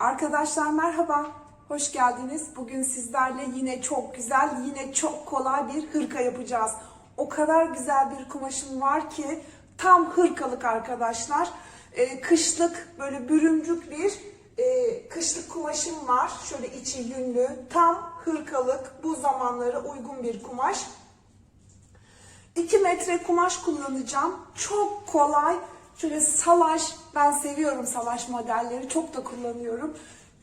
Arkadaşlar merhaba, hoş geldiniz. Bugün sizlerle yine çok güzel, yine çok kolay bir hırka yapacağız. O kadar güzel bir kumaşım var ki tam hırkalık arkadaşlar. Ee, kışlık böyle bürümcük bir e, kışlık kumaşım var. Şöyle içi yünlü, tam hırkalık, bu zamanlara uygun bir kumaş. 2 metre kumaş kullanacağım. Çok kolay. Şöyle salaş, ben seviyorum salaş modelleri. Çok da kullanıyorum.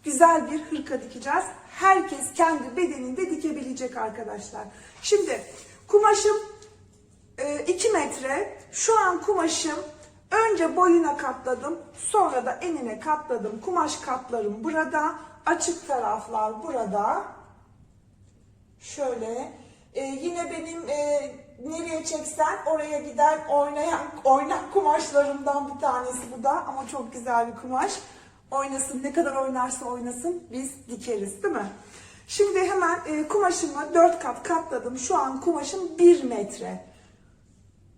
Güzel bir hırka dikeceğiz. Herkes kendi bedeninde dikebilecek arkadaşlar. Şimdi kumaşım 2 metre. Şu an kumaşım önce boyuna katladım. Sonra da enine katladım. Kumaş katlarım burada. Açık taraflar burada. Şöyle. Ee, yine benim e, nereye çeksen oraya giden oynayan oynak kumaşlarımdan bir tanesi bu da ama çok güzel bir kumaş. Oynasın ne kadar oynarsa oynasın biz dikeriz değil mi? Şimdi hemen e, kumaşımı 4 kat katladım. Şu an kumaşım 1 metre.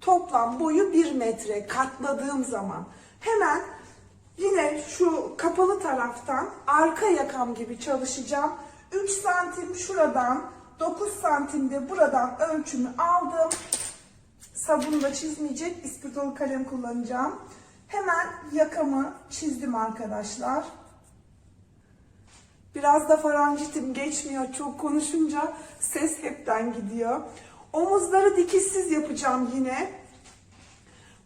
Toplam boyu 1 metre katladığım zaman. Hemen yine şu kapalı taraftan arka yakam gibi çalışacağım. 3 santim şuradan 9 santimde buradan ölçümü aldım. Sabunu da çizmeyecek ispirtolu kalem kullanacağım. Hemen yakamı çizdim arkadaşlar. Biraz da faranjitim geçmiyor. Çok konuşunca ses hepten gidiyor. Omuzları dikişsiz yapacağım yine.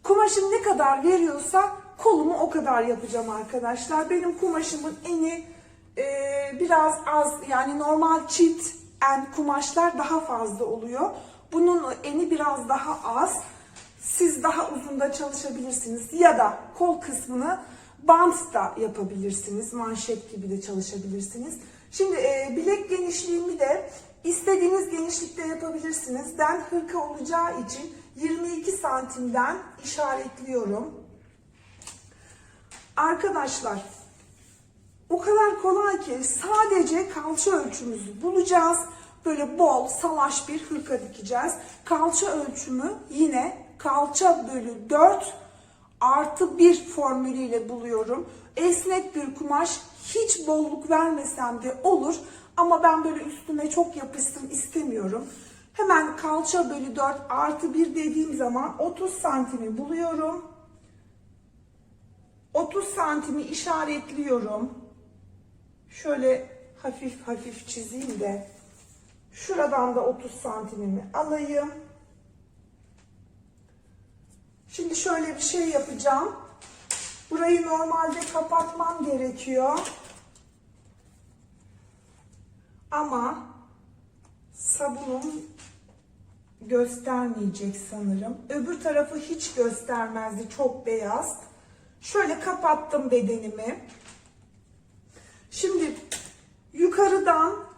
Kumaşım ne kadar veriyorsa kolumu o kadar yapacağım arkadaşlar. Benim kumaşımın eni e, biraz az yani normal çift en kumaşlar daha fazla oluyor. Bunun eni biraz daha az. Siz daha uzun da çalışabilirsiniz ya da kol kısmını bant da yapabilirsiniz. Manşet gibi de çalışabilirsiniz. Şimdi e, bilek genişliğimi de istediğiniz genişlikte yapabilirsiniz. Ben hırka olacağı için 22 santimden işaretliyorum. Arkadaşlar o kadar kolay ki sadece kalça ölçümüzü bulacağız. Böyle bol salaş bir hırka dikeceğiz. Kalça ölçümü yine kalça bölü 4 artı 1 formülüyle buluyorum. Esnek bir kumaş hiç bolluk vermesem de olur. Ama ben böyle üstüne çok yapışsın istemiyorum. Hemen kalça bölü 4 artı 1 dediğim zaman 30 santimi buluyorum. 30 santimi işaretliyorum. Şöyle hafif hafif çizeyim de şuradan da 30 santimimi alayım. Şimdi şöyle bir şey yapacağım. Burayı normalde kapatmam gerekiyor. Ama sabunum göstermeyecek sanırım. Öbür tarafı hiç göstermezdi. Çok beyaz. Şöyle kapattım bedenimi. Şimdi yukarıdan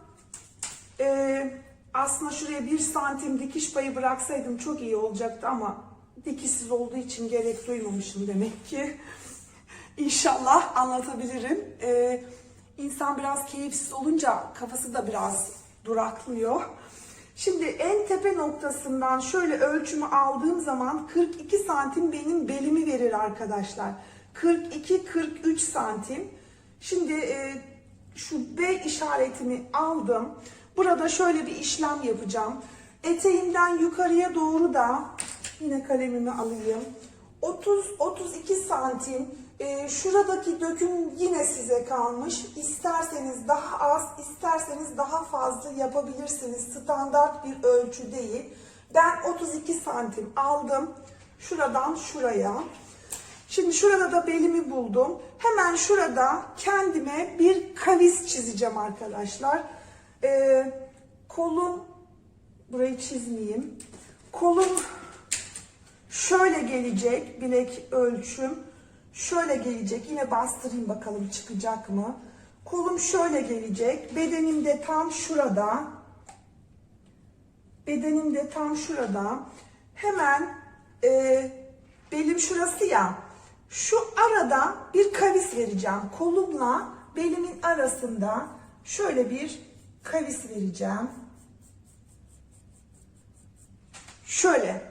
e, aslında şuraya bir santim dikiş payı bıraksaydım çok iyi olacaktı ama dikişsiz olduğu için gerek duymamışım demek ki. İnşallah anlatabilirim. E, insan biraz keyifsiz olunca kafası da biraz duraklıyor. Şimdi en tepe noktasından şöyle ölçümü aldığım zaman 42 santim benim belimi verir arkadaşlar. 42-43 santim. Şimdi e, şu B işaretini aldım. Burada şöyle bir işlem yapacağım. Eteğimden yukarıya doğru da yine kalemimi alayım. 30-32 santim e, şuradaki döküm yine size kalmış. İsterseniz daha az, isterseniz daha fazla yapabilirsiniz. Standart bir ölçü değil. Ben 32 santim aldım. Şuradan şuraya. Şimdi şurada da belimi buldum. Hemen şurada kendime bir kavis çizeceğim arkadaşlar. Ee, kolum, burayı çizmeyeyim. Kolum şöyle gelecek bilek ölçüm. Şöyle gelecek. Yine bastırayım bakalım çıkacak mı? Kolum şöyle gelecek. Bedenim de tam şurada. Bedenim de tam şurada. Hemen e, belim şurası ya. Şu arada bir kavis vereceğim. Kolumla belimin arasında şöyle bir kavis vereceğim. Şöyle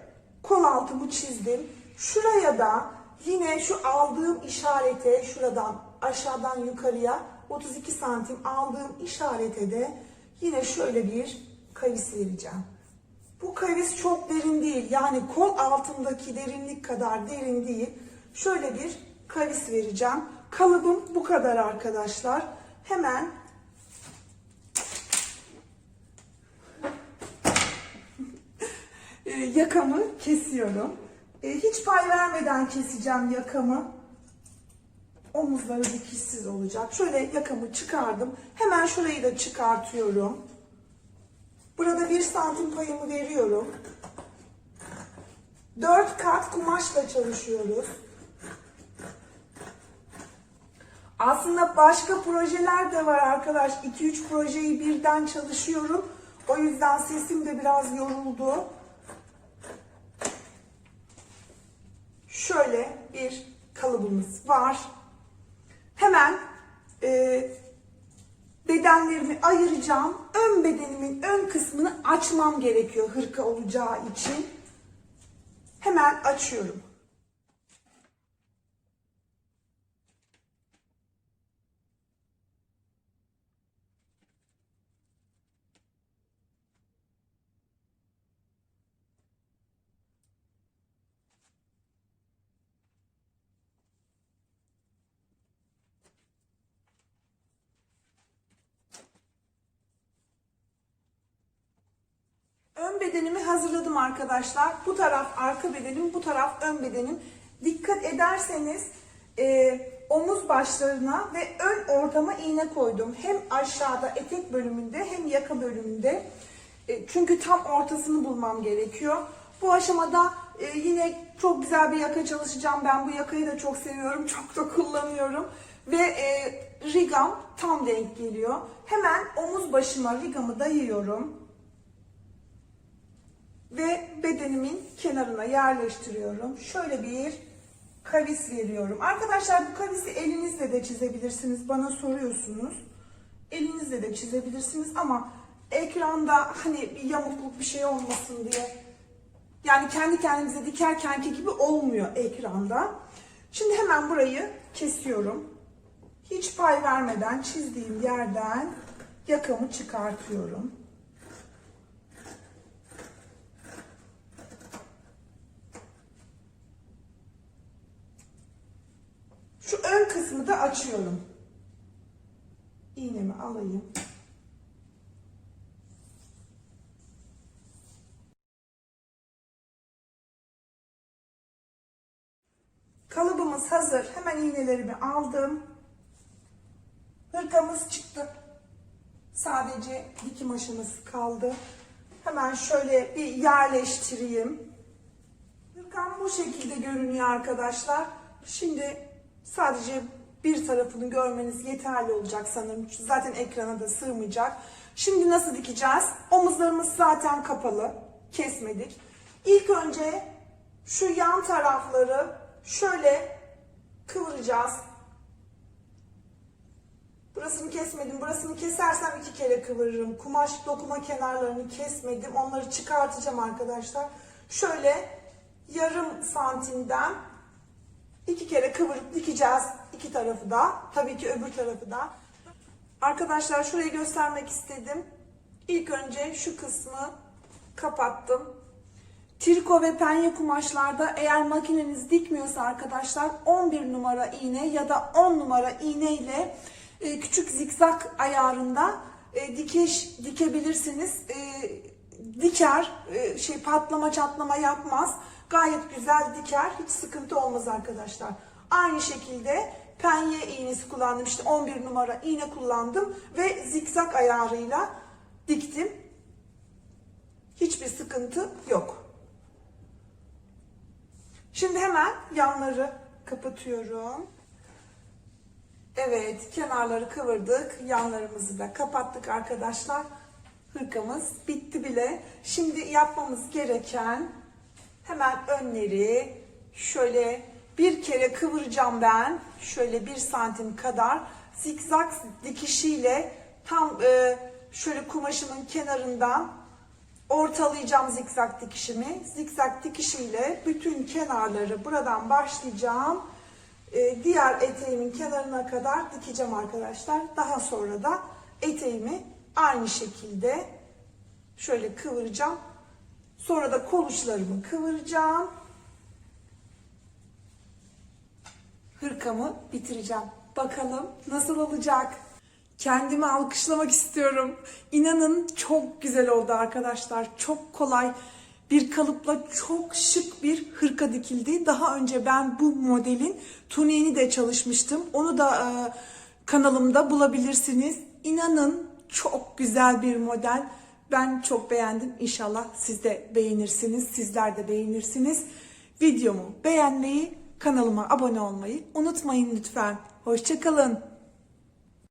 kol altımı çizdim. Şuraya da yine şu aldığım işarete şuradan aşağıdan yukarıya 32 santim aldığım işarete de yine şöyle bir kavis vereceğim. Bu kavis çok derin değil. Yani kol altındaki derinlik kadar derin değil. Şöyle bir kavis vereceğim. Kalıbım bu kadar arkadaşlar. Hemen yakamı kesiyorum. E, Hiç pay vermeden keseceğim yakamı. Omuzları dikişsiz olacak. Şöyle yakamı çıkardım. Hemen şurayı da çıkartıyorum. Burada bir santim payımı veriyorum. 4 kat kumaşla çalışıyoruz. Aslında başka projeler de var arkadaş. 2-3 projeyi birden çalışıyorum. O yüzden sesim de biraz yoruldu. Şöyle bir kalıbımız var. Hemen e, bedenlerimi ayıracağım. Ön bedenimin ön kısmını açmam gerekiyor hırka olacağı için. Hemen açıyorum. Ön bedenimi hazırladım arkadaşlar. Bu taraf arka bedenim, bu taraf ön bedenim. Dikkat ederseniz e, omuz başlarına ve ön ortama iğne koydum. Hem aşağıda etek bölümünde hem yaka bölümünde. E, çünkü tam ortasını bulmam gerekiyor. Bu aşamada e, yine çok güzel bir yaka çalışacağım. Ben bu yakayı da çok seviyorum, çok da kullanıyorum. Ve e, rigam tam denk geliyor. Hemen omuz başıma rigamı dayıyorum ve bedenimin kenarına yerleştiriyorum. Şöyle bir kavis veriyorum. Arkadaşlar bu kavisi elinizle de çizebilirsiniz. Bana soruyorsunuz. Elinizle de çizebilirsiniz ama ekranda hani bir yamukluk bir şey olmasın diye yani kendi kendimize dikerkenki gibi olmuyor ekranda. Şimdi hemen burayı kesiyorum. Hiç pay vermeden çizdiğim yerden yakamı çıkartıyorum. Şu kısmı da açıyorum. İğnemi alayım. Kalıbımız hazır. Hemen iğnelerimi aldım. Hırkamız çıktı. Sadece dikim aşaması kaldı. Hemen şöyle bir yerleştireyim. Hırkam bu şekilde görünüyor arkadaşlar. Şimdi sadece bir tarafını görmeniz yeterli olacak sanırım. Zaten ekrana da sığmayacak. Şimdi nasıl dikeceğiz? Omuzlarımız zaten kapalı. Kesmedik. İlk önce şu yan tarafları şöyle kıvıracağız. Burasını kesmedim. Burasını kesersem iki kere kıvırırım. Kumaş dokuma kenarlarını kesmedim. Onları çıkartacağım arkadaşlar. Şöyle yarım santimden iki kere kıvırıp dikeceğiz iki tarafı da. Tabii ki öbür tarafı da. Arkadaşlar şurayı göstermek istedim. İlk önce şu kısmı kapattım. Triko ve penye kumaşlarda eğer makineniz dikmiyorsa arkadaşlar 11 numara iğne ya da 10 numara iğne ile e, küçük zikzak ayarında e, dikiş dikebilirsiniz. E, diker, şey patlama çatlama yapmaz. Gayet güzel diker, hiç sıkıntı olmaz arkadaşlar. Aynı şekilde penye iğnesi kullandım. İşte 11 numara iğne kullandım ve zikzak ayarıyla diktim. Hiçbir sıkıntı yok. Şimdi hemen yanları kapatıyorum. Evet, kenarları kıvırdık. Yanlarımızı da kapattık arkadaşlar. Hırkamız bitti bile. Şimdi yapmamız gereken hemen önleri şöyle bir kere kıvıracağım ben. Şöyle bir santim kadar zikzak dikişiyle tam e, şöyle kumaşımın kenarından ortalayacağım zikzak dikişimi. Zikzak dikişiyle bütün kenarları buradan başlayacağım. e, diğer eteğimin kenarına kadar dikeceğim arkadaşlar. Daha sonra da eteğimi aynı şekilde şöyle kıvıracağım. Sonra da kol uçlarımı kıvıracağım. Hırkamı bitireceğim. Bakalım nasıl olacak? Kendimi alkışlamak istiyorum. İnanın çok güzel oldu arkadaşlar. Çok kolay bir kalıpla çok şık bir hırka dikildi. Daha önce ben bu modelin tuniğini de çalışmıştım. Onu da e, kanalımda bulabilirsiniz. İnanın çok güzel bir model. Ben çok beğendim. İnşallah siz de beğenirsiniz. Sizler de beğenirsiniz. Videomu beğenmeyi, kanalıma abone olmayı unutmayın lütfen. Hoşçakalın.